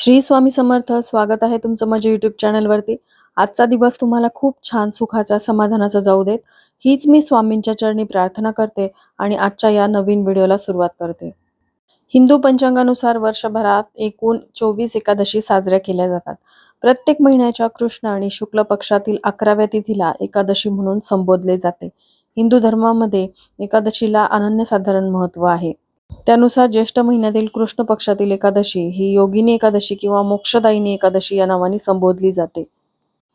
श्री स्वामी समर्थ स्वागत आहे तुमचं माझ्या युट्यूब चॅनलवरती आजचा दिवस तुम्हाला खूप छान सुखाचा समाधानाचा जाऊ देत. हीच मी स्वामींच्या चरणी प्रार्थना करते आणि आजच्या या नवीन व्हिडिओला सुरुवात करते. हिंदू पंचांगानुसार वर्षभरात एकूण चोवीस एकादशी साजऱ्या केल्या जातात. प्रत्येक महिन्याच्या कृष्ण आणि शुक्ल पक्षातील अकराव्या तिथीला एकादशी म्हणून संबोधले जाते. हिंदू धर्मामध्ये एकादशीला अनन्यसाधारण महत्त्व आहे. त्यानुसार ज्येष्ठ महिन्यातील कृष्ण पक्षातील एकादशी ही योगिनी एकादशी किंवा मोक्षदायिनी एकादशी या नावाने संबोधली जाते.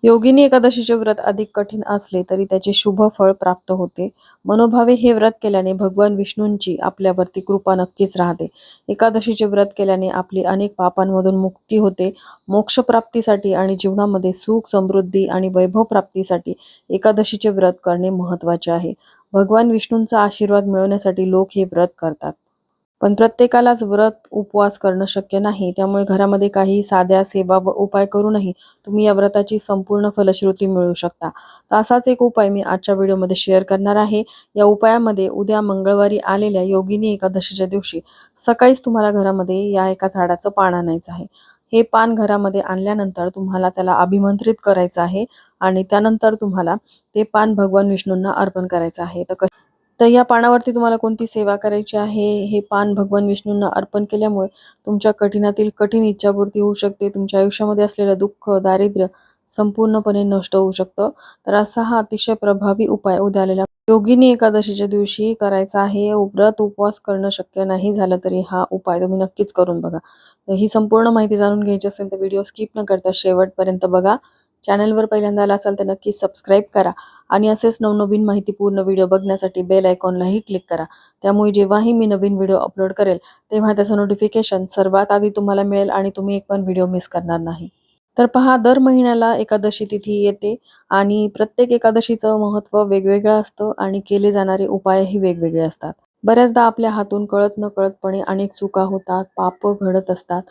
योगिनी एकादशीचे व्रत अधिक कठीण असले तरी त्याचे शुभ फळ प्राप्त होते. मनोभावे हे व्रत केल्याने भगवान विष्णूंची आपल्यावरती कृपा नक्कीच राहते. एकादशीचे व्रत केल्याने आपली अनेक पापांमधून मुक्ती होते. मोक्षप्राप्तीसाठी आणि जीवनामध्ये सुख समृद्धी आणि वैभव प्राप्तीसाठी एकादशीचे व्रत करणे महत्त्वाचे आहे. भगवान विष्णूंचा आशीर्वाद मिळवण्यासाठी लोक हे व्रत करतात. पण प्रत्येकालाच व्रत उपवास करणं शक्य नाही. त्यामुळे घरामध्ये काही साध्या सेवा व उपाय करूनही तुम्ही या व्रताची संपूर्ण फलश्रुती मिळवू शकता. तर असाच एक उपाय मी आजच्या व्हिडिओमध्ये शेअर करणार आहे. या उपायामध्ये उद्या मंगळवारी आलेल्या योगिनी एकादशीच्या दिवशी सकाळीच तुम्हाला घरामध्ये या एका झाडाचं पान आणायचं आहे. हे पान घरामध्ये आणल्यानंतर तुम्हाला त्याला अभिमंत्रित करायचं आहे आणि त्यानंतर तुम्हाला ते पान भगवान विष्णूंना अर्पण करायचं आहे. तर तर या पानावरती तुम्हाला कोणती सेवा करायची आहे? हे पान भगवान विष्णूंना अर्पण केल्यामुळे तुमच्या कठीणातील कठीण इच्छापूर्ती होऊ शकते. तुमच्या आयुष्यामध्ये असलेलं दुःख दारिद्र्य संपूर्णपणे नष्ट होऊ शकतं. तर असा हा अतिशय प्रभावी उपाय उद्या आलेल्या योगिनी एकादशीच्या दिवशी करायचा आहे व्रत उपवास करणं शक्य नाही झालं तरी हा उपाय तुम्ही नक्कीच करून बघा. तर ही संपूर्ण माहिती जाणून घ्यायची असेल तर व्हिडिओ स्किप न करता शेवटपर्यंत बघा. चॅनलवर पहिल्यांदा आला असाल तर नक्की सबस्क्राईब करा आणि असेच नवनवीन माहितीपूर्ण व्हिडिओ बघण्यासाठी बेल आयकॉनलाही क्लिक करा. त्यामुळे जेव्हाही मी नवीन व्हिडिओ अपलोड करेल तेव्हा त्याचं नोटिफिकेशन सर्वात आधी तुम्हाला मिळेल आणि तुम्ही एक पण व्हिडिओ मिस करणार नाही. तर पहा दर महिन्याला एकादशी तिथी येते आणि प्रत्येक एकादशीचं महत्त्व वेगवेगळं असतं आणि केले जाणारे उपायही वेगवेगळे असतात. बऱ्याचदा आपल्या हातून कळत न कळतपणे अनेक चुका होतात पाप घडत असतात.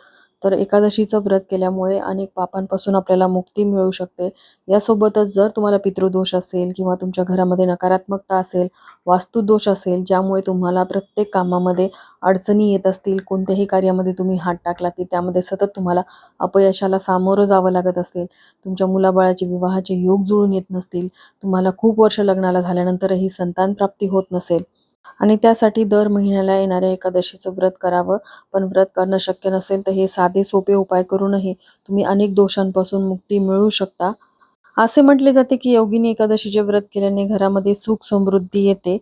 तर एकादशीचं व्रत केल्यामुळे अनेक पापांपासून आपल्याला मुक्ती मिळू शकते. यासोबतच जर तुम्हाला पितृदोष असेल किंवा तुमच्या घरामध्ये नकारात्मकता असेल वास्तुदोष असेल ज्यामुळे तुम्हाला प्रत्येक कामामध्ये अडचणी येत असतील कोणत्याही कार्यामध्ये तुम्ही हात टाकला की त्यामध्ये सतत तुम्हाला अपयशाला सामोरं जावं लागत असेल तुमच्या मुलाबाळाचे विवाहाचे योग जुळून येत नसतील तुम्हाला खूप वर्ष लग्नाला झाल्यानंतरही संतान प्राप्ती होत नसेल आणि त्यासाठी दर महिन्याला येणाऱ्या एकादशीचं व्रत करावं. पण व्रत करणं शक्य नसेल तर हे साधे सोपे उपाय करूनही तुम्ही अनेक दोषांपासून मुक्ती मिळवू शकता. असे म्हटले जाते की योगिनी एकादशीचे व्रत केल्याने घरामध्ये सुख समृद्धी येते.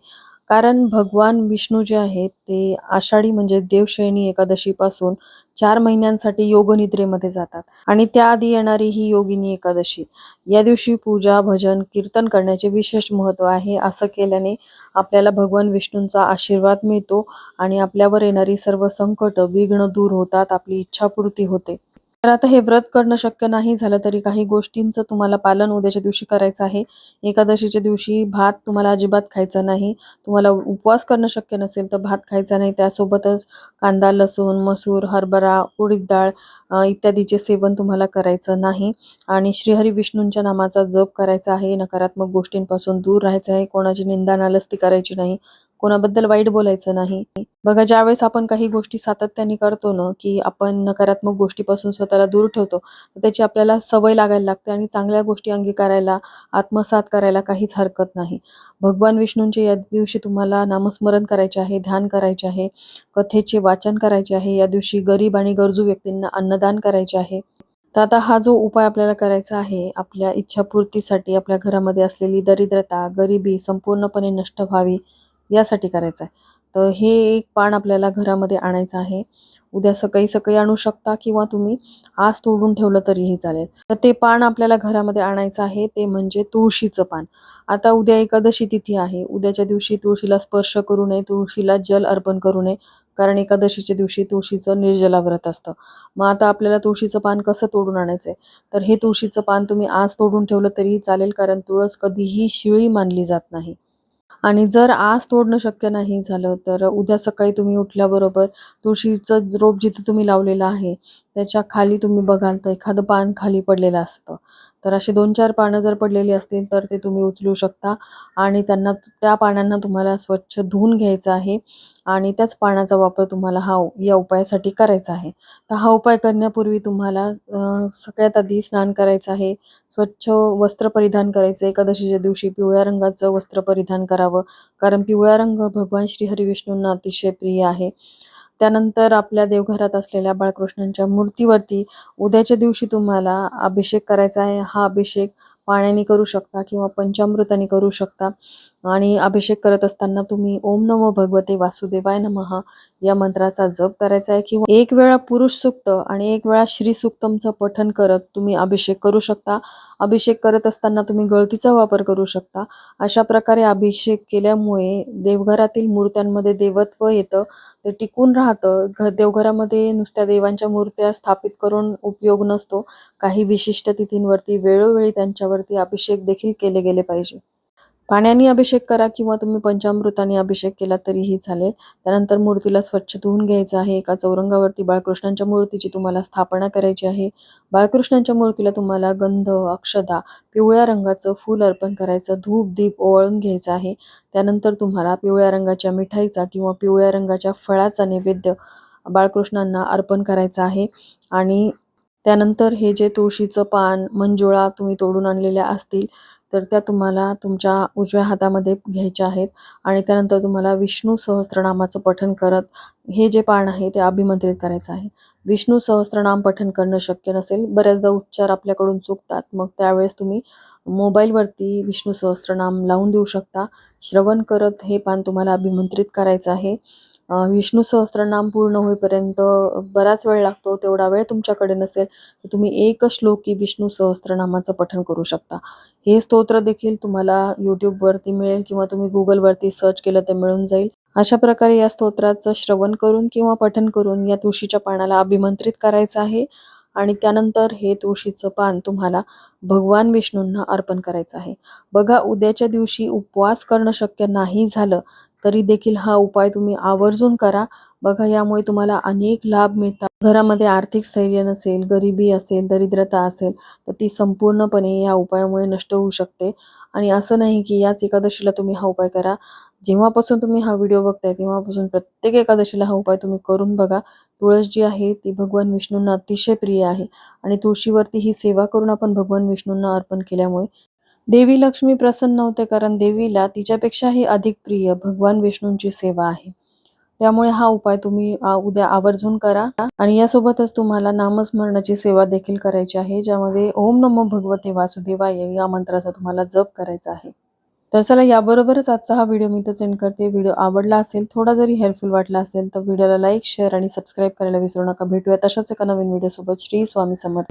कारण भगवान विष्णू जे आहेत ते आषाढी म्हणजे देवशयनी एकादशीपासून चार महिन्यांसाठी योगनिद्रेमध्ये जातात. आणि त्याआधी येणारी ही योगिनी एकादशी. या दिवशी पूजा भजन कीर्तन करण्याचे विशेष महत्त्व आहे. असं केल्याने आपल्याला भगवान विष्णूंचा आशीर्वाद मिळतो आणि आपल्यावर येणारी सर्व संकट विघ्न दूर होतात आपली इच्छापूर्ती होते. तर आता हे व्रत करणं शक्य नाही झालं तरी काही गोष्टींचं तुम्हाला पालन उद्याच्या दिवशी करायचं आहे. एकादशीच्या दिवशी भात तुम्हाला अजिबात खायचा नाही. तुम्हाला उपवास करणं शक्य नसेल तर भात खायचा नाही. त्यासोबतच कांदा लसूण मसूर हरभरा उडीद डाळ इत्यादीचे सेवन तुम्हाला करायचं नाही. आणि श्रीहरी विष्णूंच्या नामाचा जप करायचा आहे. नकारात्मक गोष्टींपासून दूर राहायचं आहे. कोणाची निंदा नालस्ती करायची नाही. कोणाबद्दल वाईट बोलायचं नाही. बघा ज्यावेळेस आपण काही गोष्टी सातत्याने करतो ना की आपण नकारात्मक गोष्टीपासून स्वतःला दूर ठेवतो त्याची आपल्याला सवय लागायला लागते आणि चांगल्या गोष्टी अंगीकारायला आत्मसात करायला काहीच हरकत नाही. भगवान विष्णूंचे या दिवशी तुम्हाला नामस्मरण करायचे आहे ध्यान करायचे आहे कथेचे वाचन करायचे आहे या दिवशी गरीब आणि गरजू व्यक्तींना अन्नदान करायचे आहे. तर आता हा जो उपाय आपल्याला करायचा आहे आपल्या इच्छापूर्तीसाठी आपल्या घरामध्ये असलेली दरिद्रता गरिबी संपूर्णपणे नष्ट व्हावी. यासाठी करायचं आहे तर हे एक पान आपल्याला घरामध्ये आणायचं आहे. उद्या सकाळी सकाळी आणू शकता किंवा तुम्ही आज तोडून ठेवलं तरीही चालेल. तर ते पान आपल्याला घरामध्ये आणायचं आहे. ते म्हणजे तुळशीचं पान. आता उद्या एकादशी तिथी आहे. उद्याच्या दिवशी तुळशीला स्पर्श करू नये. तुळशीला जल अर्पण करू नये. कारण एकादशीच्या दिवशी तुळशीचं निर्जला व्रत असतं. मग आता आपल्याला तुळशीचं पान कसं तोडून आणायचं आहे तर हे तुळशीचं पान तुम्ही आज तोडून ठेवलं तरीही चालेल. कारण तुळस कधीही शिळी मानली जात नाही. आणि जर आज तोडणं शक्य नाही झालं तर उद्या सकाळी तुम्ही उठल्याबरोबर तुळशीचं रोप जिथं तुम्ही लावलेलं आहे त्याच्याखाली तुम्ही बघाल तर एखादं पान खाली पडलेलं असतं. तर अशी दोन चार पानं जर पडलेली असतील तर ते तुम्ही उचलू शकता आणि त्यांना त्या पानांना तुम्हाला स्वच्छ धुवून घ्यायचं आहे आणि त्याच पाण्याचा वापर तुम्हाला हा या उपायासाठी करायचा आहे. तर हा उपाय करण्यापूर्वी तुम्हाला सगळ्यात आधी स्नान करायचं आहे. स्वच्छ वस्त्र परिधान करायचं. एकादशीच्या दिवशी पिवळ्या रंगाचं वस्त्र परिधान करावं. कारण पिवळा रंग भगवान श्री हरिविष्णूंना अतिशय प्रिय आहे. त्यानंतर आपल्या देवघरात असलेल्या बाळकृष्णांच्या मूर्तीवरती उद्याच्या दिवशी तुम्हाला अभिषेक करायचा आहे. हा अभिषेक पाण्याने करू शकता किंवा पंचामृताने करू शकता. आणि अभिषेक करत असताना तुम्ही ओम नमो भगवते वासुदेवाय नमः या मंत्राचा जप करायचा आहे किंवा एक वेळा पुरुष सुक्त आणि एक वेळा श्री सुक्तमचं पठन करत तुम्ही अभिषेक करू शकता. अभिषेक करत असताना तुम्ही गळतीचा वापर करू शकता. अशा प्रकारे अभिषेक केल्यामुळे देवघरातील मूर्त्यांमध्ये देवत्व येतं. ते टिकून राहतं. घ देवघरामध्ये नुसत्या देवांच्या मूर्त्या स्थापित करून उपयोग नसतो. काही विशिष्ट तिथींवरती वेळोवेळी त्यांच्यावर पाण्यावरती अभिषेक देखील केले गेले पाहिजे. पाण्याने अभिषेक करा किंवा तुम्ही पंचामृताने अभिषेक केला तरीही चालेल. त्यानंतर मूर्तीला स्वच्छ धुवून घ्यायचं आहे. एका चौरंगावरती बाळकृष्णांच्या मूर्तीची तुम्हाला स्थापना करायची आहे. बाळकृष्णांच्या मूर्तीला तुम्हाला गंध अक्षदा पिवळ्या रंगाचं फूल अर्पण करायचं धूप दीप ओवाळून घ्यायचं आहे. त्यानंतर तुम्हाला पिवळ्या रंगाच्या मिठाईचा किंवा पिवळ्या रंगाच्या फळाचा नैवेद्य बाळकृष्णांना अर्पण करायचा आहे. आणि त्यानंतर हे जे तुळशीचं पान मंजुळा तुम्ही तोडून आणलेल्या असतील तर त्या तुम्हाला तुमच्या उजव्या हातामध्ये घ्यायच्या आहेत. आणि त्यानंतर तुम्हाला विष्णू सहस्त्रनामाचं पठण करत हे जे पान आहे ते अभिमंत्रित करायचं आहे. विष्णू सहस्त्रनाम पठण करणं शक्य नसेल. बऱ्याचदा उच्चार आपल्याकडून चुकतात. मग त्यावेळेस तुम्ही मोबाईलवरती विष्णू सहस्त्रनाम लावून देऊ शकता. श्रवण करत हे पान तुम्हाला अभिमंत्रित करायचं आहे. विष्णू सहस्त्रनाम पूर्ण होईपर्यंत बराच वेळ लागतो तेवढा वेळ तुमच्याकडे नसेल तर तुम्ही एक श्लोकी विष्णू सहस्त्रनामाचं पठण करू शकता. हे स्तोत्र देखील तुम्हाला यूट्यूबवरती मिळेल किंवा तुम्ही गुगलवरती सर्च केलं तर मिळून जाईल. अशा प्रकारे या स्तोत्राचं श्रवण करून किंवा पठण करून या तुळशीच्या पानाला अभिमंत्रित करायचं आहे आणि त्यानंतर हे तुळशीचं पान तुम्हाला भगवान विष्णूंना अर्पण करायचं आहे. बघा उद्याच्या दिवशी उपवास करणं शक्य नाही झालं तरी देखील हा उपाय तुम्ही आवर्जून करा. बघा यामुळे तुम्हाला अनेक लाभ मिळतात. घरामध्ये आर्थिक स्थैर्य नसेल गरिबी असेल दरिद्रता असेल तर ती संपूर्णपणे या उपायामुळे नष्ट होऊ शकते. आणि असं नाही की याच एकादशीला तुम्ही हा उपाय करा. जेव्हापासून तुम्ही हा व्हिडिओ बघताय तेव्हापासून प्रत्येक एकादशीला हा उपाय तुम्ही करून बघा. तुळस जी आहे ती भगवान विष्णूंना अतिशय प्रिय आहे. आणि तुळशीवरती ही सेवा करून आपण भगवान विष्णूंना अर्पण केल्यामुळे देवी लक्ष्मी प्रसन्न होते कारण देवीला तिच्यापेक्षाही अधिक प्रिय भगवान विष्णूंची सेवा आहे. त्यामुळे हा उपाय तुम्ही उद्या आवर्जून करा. आणि यासोबतच तुम्हाला नामस्मरणाची सेवा देखील करायची आहे ज्यामध्ये ओम नमो भगवते वासुदेवाय या मंत्राचा तुम्हाला जप करायचा आहे. तर चला याबरोबरच आजचा हा व्हिडिओ मी तर सेंड करते. व्हिडिओ आवडला असेल थोडा जरी हेल्पफुल वाटला असेल तर व्हिडिओला लाईक शेअर आणि सबस्क्राईब करायला विसरू नका. भेटूया तशाच एका नवीन व्हिडिओसोबत श्री स्वामी समर्थ.